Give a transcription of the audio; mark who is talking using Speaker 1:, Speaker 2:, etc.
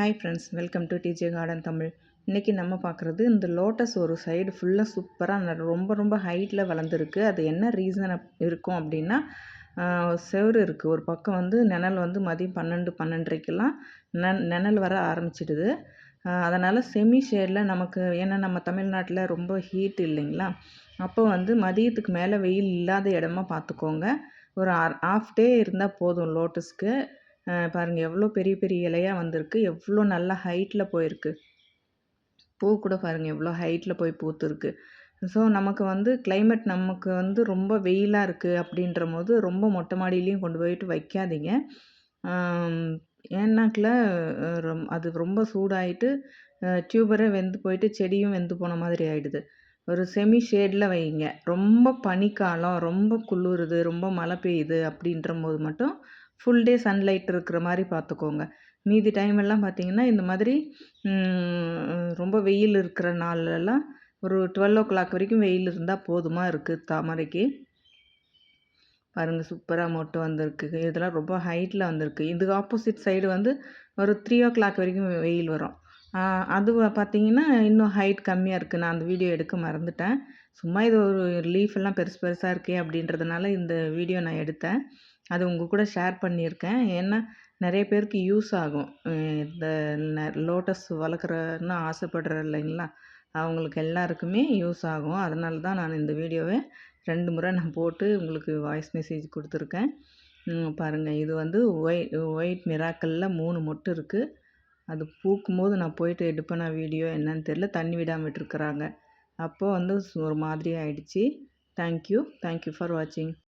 Speaker 1: Hi friends welcome to DJ garden Tamil இன்றைக்கி நம்ம பார்க்குறது இந்த லோட்டஸ் ஒரு சைடு ஃபுல்லாக சூப்பராக ரொம்ப ரொம்ப ஹைட்டில் வளர்ந்துருக்கு. அது என்ன ரீசன் இருக்கும் அப்படின்னா செவரு இருக்குது ஒரு பக்கம் வந்து நிழல் வந்து மதியம் பன்னெண்டு பன்னெண்டரைக்கெல்லாம் நெ நிழல் வர ஆரம்பிச்சிடுது. அதனால் செமி ஷேடில் நமக்கு ஏன்னா நம்ம தமிழ்நாட்டில் ரொம்ப ஹீட் இல்லைங்களா? அப்போ வந்து மதியத்துக்கு மேலே வெயில் இல்லாத இடமா பார்த்துக்கோங்க. ஒரு ஆஃப் டே இருந்தால் போதும் லோட்டஸ்க்கு பாருங்கள் எவ்வளோ பெரிய பெரிய இலையாக வந்திருக்கு. எவ்வளோ நல்லா ஹைட்டில் போயிருக்கு. பூ கூட பாருங்கள் எவ்வளோ ஹைட்டில் போய் பூத்துருக்கு. ஸோ நமக்கு வந்து கிளைமேட் நமக்கு வந்து ரொம்ப வெயிலாக இருக்குது அப்படின்ற போது ரொம்ப மொட்டை மாடியிலையும் கொண்டு போயிட்டு வைக்காதீங்க. ஏன்னாக்கில் அது ரொம்ப சூடாயிட்டு டியூபரே வெந்து போயிட்டு செடியும் வெந்து போன மாதிரி ஆகிடுது ஒரு செமி ஷேடில் வைங்க. ரொம்ப பனிக்காலம் ரொம்ப குளிருது ரொம்ப மழை பெய்யுது அப்படின்ற போது மட்டும் ஃபுல் டே சன்லைட் இருக்கிற மாதிரி பார்த்துக்கோங்க. மீதி டைம் எல்லாம் பார்த்திங்கன்னா இந்த மாதிரி ரொம்ப வெயில் இருக்கிற நாள்லலாம் ஒரு டுவெல் ஓ கிளாக் வரைக்கும் வெயில் இருந்தால் போதுமாக இருக்குது தாமரைக்கு? பாருங்கள் சூப்பராக மொட்டு வந்திருக்கு. இதெல்லாம் ரொம்ப ஹைட்டில் வந்திருக்கு. இதுக்கு ஆப்போசிட் சைடு வந்து ஒரு த்ரீ ஓ கிளாக் வரைக்கும் வெயில் வரும். அது பார்த்திங்கன்னா இன்னும் ஹைட் கம்மியாக இருக்குது நான் அந்த வீடியோ எடுக்க மறந்துட்டேன். சும்மா இது ஒரு லீஃப் எல்லாம் பெருசு பெருசாக இருக்கே அப்படின்றதுனால இந்த வீடியோ நான் எடுத்தேன். அது உங்கள் கூட ஷேர் பண்ணியிருக்கேன். ஏன்னா நிறைய பேருக்கு யூஸ் ஆகும். இந்த லோட்டஸ் வளர்க்குறன்னு ஆசைப்படுற இல்லைங்களா? அவங்களுக்கு எல்லாருக்குமே யூஸ் ஆகும். அதனால தான் நான் இந்த வீடியோவை ரெண்டு முறை நான் போட்டு உங்களுக்கு வாய்ஸ் மெசேஜ் கொடுத்துருக்கேன். பாருங்கள் இது வந்து ஒயிட் ஒயிட் மிராக்கலில் மூணு மொட்டு இருக்குது அது பூக்கும் போது நான் போயிட்டு எடுப்பேனா வீடியோ என்னன்னு தெரில தண்ணி விடாமல் விட்டுருக்குறாங்க. அப்போது வந்து ஒரு மாதிரி ஆயிடுச்சு. தேங்க்யூ தேங்க்யூ ஃபார் வாட்சிங்